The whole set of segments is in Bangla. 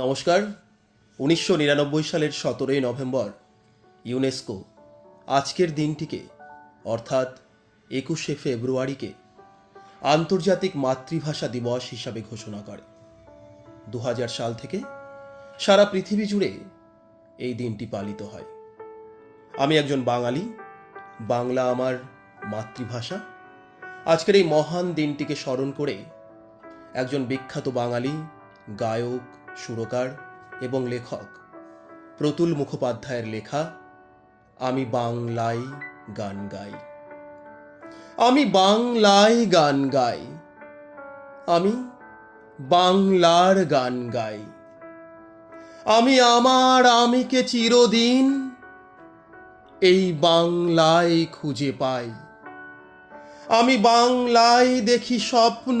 নমস্কার। উনিশশো নিরানব্বই সালের সতেরোই নভেম্বর, ইউনেস্কো। আজকের দিনটিকে, অর্থাৎ একুশে ফেব্রুয়ারিকে, আন্তর্জাতিক মাতৃভাষা দিবস হিসাবে ঘোষণা করে। দু হাজার সাল থেকে সারা পৃথিবী জুড়ে এই দিনটি পালিত হয়। আমি একজন বাঙালি, বাংলা আমার মাতৃভাষা। আজকের এই মহান দিনটিকে স্মরণ করে একজন বিখ্যাত বাঙালি গায়ক, সুরকার এবং লেখক। প্রতুল মুখোপাধ্যায়ের লেখা, আমি বাংলায় গান গাই। আমি বাংলায় গান গাই। আমি বাংলার গান গাই। আমি আমার আমিকে চিরদিন এই বাংলায় খুঁজে পাই। আমি বাংলায় দেখি স্বপ্ন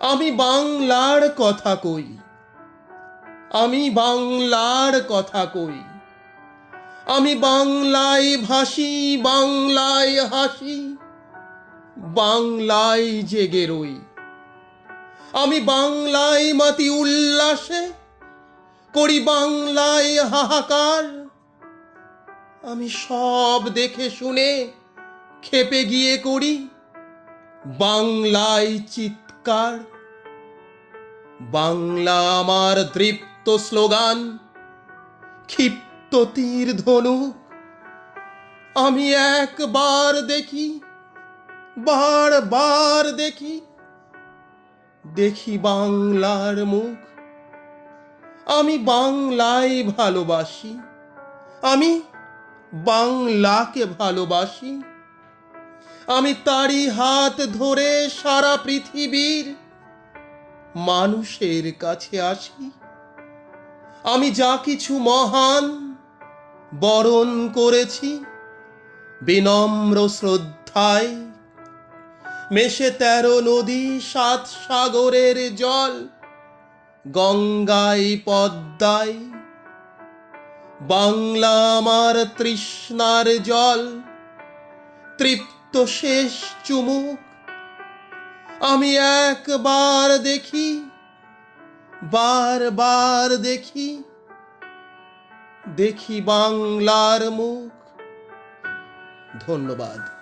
আমি বাংলার কথা কই। আমি বাংলার কথা কই। আমি বাংলায় ভাসি, বাংলায় হাসি, বাংলায় জেগে রই। আমি বাংলায় মাতি উল্লাসে করি, বাংলায় হাহাকার। আমি সব দেখে শুনে খেপে গিয়ে করি, বাংলায় চিৎকার বাংলা আমার দৃপ্ত স্লোগান, ক্ষিপ্ত তীর ধনুক। আমি একবার দেখি, বারবার দেখি দেখি বাংলার মুখ। আমি বাংলায় ভালোবাসি, আমি বাংলাকে ভালোবাসি। আমি তারই হাত ধরে সারা পৃথিবীর মানুষের কাছে আসি। আমি যা কিছু মহান বরণ করেছি, বিনম্র শ্রদ্ধায় মেশে তেরো নদী, সাত সাগরের জল, গঙ্গায় পদ্মায়, বাংলা আমার তৃষ্ণার জল, তৃপ্ত শেষ চুমুক। আমি একবার দেখি বারবার দেখি দেখি বাংলার মুখ। ধন্যবাদ।